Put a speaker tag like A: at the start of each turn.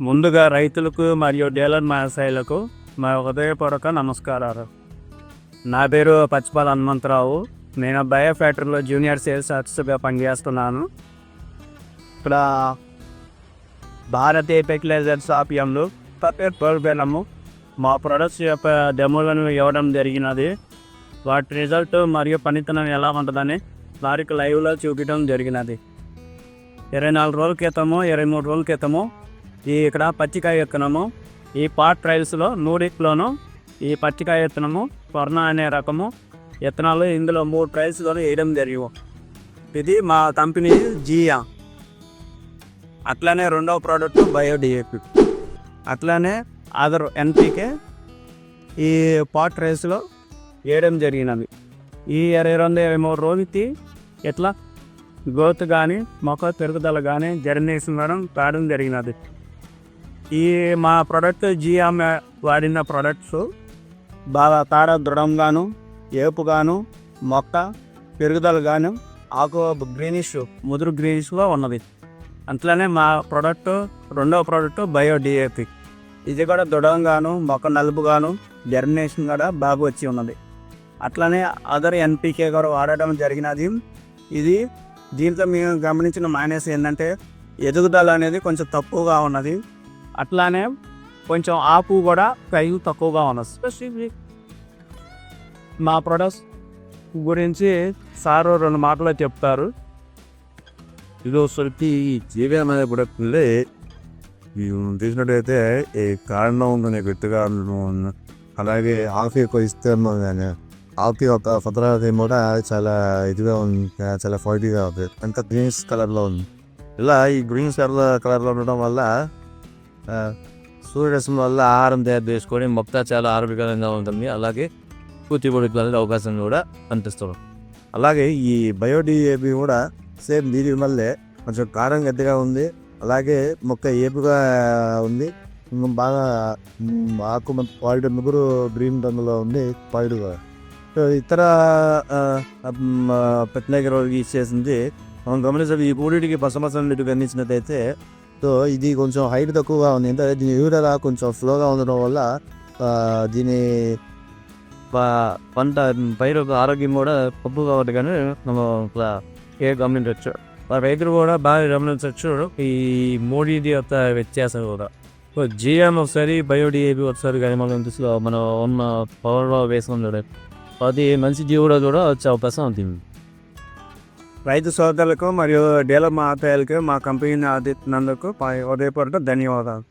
A: ముందుగా రైతులకు మరియు డీలర్ వ్యవసాయులకు మా హృదయపూర్వక నమస్కారాలు. నా పేరు పచ్చిపాల హనుమంతరావు. నేను బయో ఫ్యాక్టరీలో జూనియర్ సేల్స్ ఆఫీసర్గా పనిచేస్తున్నాను. ఇక్కడ భారతీయ ఫెర్టిలైజర్స్ ఆపియంలో పపేర్ మా ప్రొడక్ట్స్ యొక్క డెమోలను ఇవ్వడం జరిగినది. వాటి రిజల్ట్ మరియు పనితనం ఎలా ఉంటుందని వారికి లైవ్లో చూపించడం జరిగినది. ఇరవై నాలుగు రోజుల క్రితము ఇరవై మూడు రోజుల క్రితము ఈ ఇక్కడ పచ్చికాయ విత్తనము ఈ పాట్ ట్రయల్స్లో నూడిట్లోను ఈ పచ్చికాయ విత్తనము స్వర్ణ అనే రకము విత్తనాలు ఇందులో మూడు ట్రయల్స్లోనూ వేయడం జరిగి ఇది మా కంపెనీ జియా. అట్లానే రెండవ ప్రోడక్ట్ బయోడిఏపి అట్లానే అదర్ ఎన్పికే ఈ పాట్ రేస్లో వేయడం జరిగినది. ఈ ఇరవై రెండు ఇరవై మూడు రోజుకి ఎట్లా గ్రోత్ కానీ మొక్క పెరుగుదల కానీ జర్నేషన్ కావడం కావడం జరిగినది. ఈ మా ప్రోడక్ట్ జిఎం వాడిన ప్రొడక్ట్స్ బాగా తాడ దృఢంగాను ఏపుగాను మొక్క పెరుగుదలగాను ఆకు గ్రీనిష్ ముదురు గ్రీనిష్గా ఉన్నది. అట్లనే మా ప్రోడక్ట్ రెండవ ప్రోడక్ట్ బయో డిఏపి ఇది కూడా దృఢంగాను మొక్క నలుపుగాను జర్మినేషన్ కూడా బాగా వచ్చి ఉన్నది. అట్లనే అదర్ ఎన్పికే కూడా వాడడం జరిగినది. ఇది దీంట్లో మేము గమనించిన మైనస్ ఏంటంటే ఎదుగుదల అనేది కొంచెం తక్కువగా ఉన్నది. అట్లానే కొంచెం ఆపు కూడా ప్రైస్ తక్కువగా ఉన్నది. మా ప్రొడక్ట్స్ గురించి సారు రెండు మాటలు చెప్తారు.
B: ఇది అనేది కూడా ప్రొడక్ట్లే చూసినట్టయితే ఏ కారణం ఉందని గుర్తుకారణం అలాగే ఆఫీ ఎక్కువ ఇస్తే నేను ఆఫీ ఒక ఫతరాది కూడా చాలా ఇదిగా ఉంది. చాలా ఫైటీగా ఉంది. అంత గ్రీన్స్ కలర్లో ఉంది. ఇలా ఈ గ్రీన్స్ కలర్ కలర్లో ఉండడం వల్ల సూర్యరశ్మి వల్ల ఆహారం తయారు చేసుకొని మొక్క చాలా ఆరోగ్యకరంగా ఉంటుంది. అలాగే కూతిపూడి అవకాశం కూడా కనిపిస్తుంది. అలాగే ఈ బయోడిఏబి కూడా సేమ్ దీని వల్లే కొంచెం కారం గట్టిగా ఉంది. అలాగే మొక్క ఏపుగా ఉంది. బాగా ఆకు పాయిడ్ ముగ్గురు గ్రీన్ రంగులో ఉంది పాయిడ్గా ఇతర పెట్టిన యూజ్ చేసింది. మనం గమనించాలి ఈ మూడింటికి పసమసం గమనించినట్టయితే సో ఇది కొంచెం హైట్ తక్కువగా ఉంది. అంటే దీని యూరియా కొంచెం స్లోగా ఉండడం వల్ల దీని ప- పంట పైరు ఆరోగ్యం కూడా తప్పు కాబట్టి కానీ మనం ఏ గమనించవచ్చు. రైతులు కూడా బాగా గమనించవచ్చు ఈ మోడీది యొక్క వ్యత్యాసం కూడా. జిఎం ఒకసారి బయోడిఏబి ఒకసారి కానీ మనం దృష్టిలో మనం ఉన్న పవర్లో వేసుకుంటాడు చూడండి అది మంచి జీవుడు కూడా వచ్చే అవకాశం ఉంటుంది.
A: రైతు సోదరులకు మరియు డీలర్ మాతాయాలకు మా కంపెనీని ఆదిత్యనందుకు హృదయపూర్వక ధన్యవాదాలు.